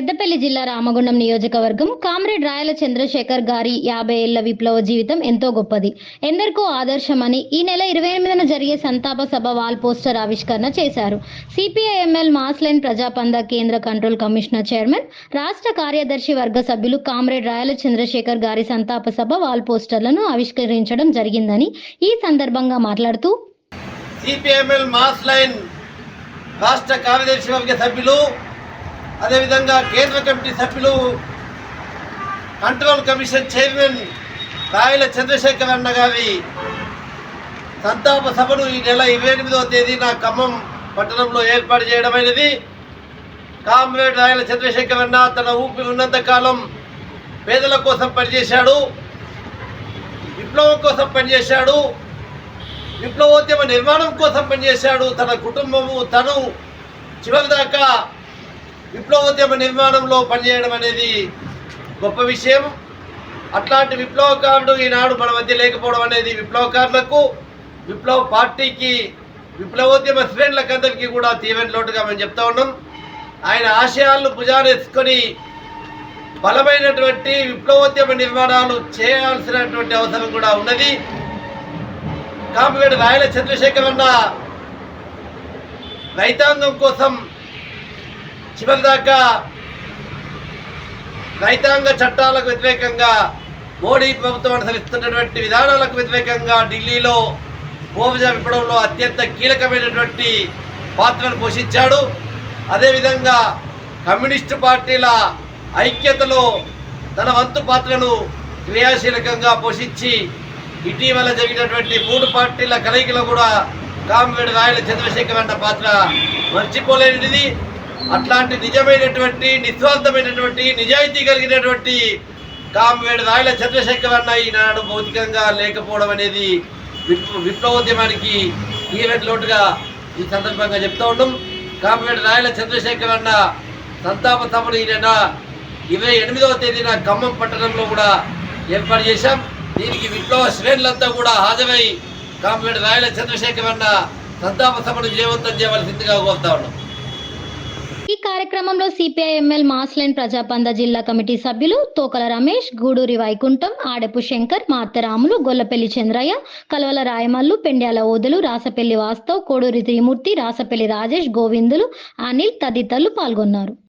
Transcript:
పెద్దపల్లి జిల్లా రామగుండం నియోజకవర్గం కామ్రేడ్ రాయల చంద్రశేఖర్ గారి యాభై ఏళ్ళ విప్లవ జీవితం ఎంతో గొప్పది. ఎందరికో ఆదర్శమని ఈ నెల ఇరవై ఎనిమిదిన జరిగే సంతాప సభ వాల్ పోస్టర్ ఆవిష్కరణ చేశారు. సిపిఐఎంఎల్ మాస్లైన్ ప్రజాపంద కేంద్ర కంట్రోల్ కమిషనర్ చైర్మన్ రాష్ట్ర కార్యదర్శి వర్గ సభ్యులు కామ్రేడ్ రాయల చంద్రశేఖర్ గారి సంతాప సభ వాల్ పోస్టర్లను ఆవిష్కరించడం జరిగిందని ఈ సందర్భంగా మాట్లాడుతూ సిపిఐఎంఎల్ మాస్ లైన్ రాష్ట్ర కార్యదర్శి వర్గ సభ్యులు అదేవిధంగా కేంద్ర కమిటీ సభ్యులు control commission chairman Rayala Chandrasekhar అన్న గారి సంతాప సభను ఈ నెల ఇరవై ఎనిమిదవ తేదీన ఖమ్మం పట్టణంలో ఏర్పాటు చేయడమైనది. కామ్రేడ్ రాయల చంద్రశేఖర్ అన్న తన ఊపిరి ఉన్నంత కాలం పేదల కోసం పనిచేశాడు. విప్లవం కోసం పనిచేశాడు. విప్లవోద్యమ నిర్మాణం కోసం పనిచేశాడు. తన కుటుంబము తను చివరి దాకా విప్లవోద్యమ నిర్మాణంలో పనిచేయడం అనేది గొప్ప విషయం. అట్లాంటి విప్లవకారుడు ఈనాడు మన మధ్య లేకపోవడం అనేది విప్లవకారులకు విప్లవ పార్టీకి విప్లవోద్యమ శ్రేణులకు అందరికీ కూడా తీవ్రమైన లోటుగా మేము చెప్తా ఉన్నాం. ఆయన ఆశయాలను భుజానెత్తుకొని బలమైనటువంటి విప్లవోద్యమ నిర్మాణాలు చేయాల్సినటువంటి అవసరం కూడా ఉన్నది. కామరేడు రాయల చంద్రశేఖర్ అన్న రైతాంగం కోసం చివరిదాకా రైతాంగ చట్టాలకు వ్యతిరేకంగా మోడీ ప్రభుత్వం అనుసరిస్తున్నటువంటి విధానాలకు వ్యతిరేకంగా ఢిల్లీలో భూమిజ విప్లవంలో అత్యంత కీలకమైనటువంటి పాత్రను పోషించాడు. అదేవిధంగా కమ్యూనిస్టు పార్టీల ఐక్యతలో తన వంతు పాత్రను క్రియాశీలకంగా పోషించి ఇటీవల జరిగినటువంటి మూడు పార్టీల కలయికలో కూడా కామ్రేడ్ రాయల చంద్రశేఖర్ అన్న పాత్ర మర్చిపోలేనిది. అట్లాంటి నిజమైనటువంటి నిస్వార్థమైనటువంటి నిజాయితీ కలిగినటువంటి కామవేడు రాయల చంద్రశేఖర్ అన్న ఈనాడు భౌతికంగా లేకపోవడం అనేది విప్ల- విప్లవోద్యమానికి ఈవెంట్ లోటుగా ఈ సందర్భంగా చెప్తా ఉన్నాం కామవేడు రాయల చంద్రశేఖర్ అన్న సంతాప తమ్ముడు ఈయన ఇరవై ఎనిమిదవ తేదీన ఖమ్మం పట్టణంలో కూడా ఏర్పాటు చేశాం. దీనికి విప్లవ శ్రేణులంతా కూడా హాజరై కామవేడు రాయల చంద్రశేఖర్ అన్న సంతాప సభను విజయవంతం చేయవలసిందిగా కోరుతా ఉన్నాం. కార్యక్రమంలో సిపిఐఎంఎల్ మాస్లైన్ ప్రజాపంద జిల్లా కమిటీ సభ్యులు తోకల రమేష్ గూడూరి వైకుంఠం ఆడపు శంకర్ మార్తరాములు గొల్లపల్లి చంద్రయ్య కలవల రాయమల్లు పెండ్యాల ఓదలు రాసపల్లి వాస్తవ్ కోడూరి త్రిమూర్తి రాసపల్లి రాజేష్ గోవిందులు అనిల్ తదితరులు పాల్గొన్నారు.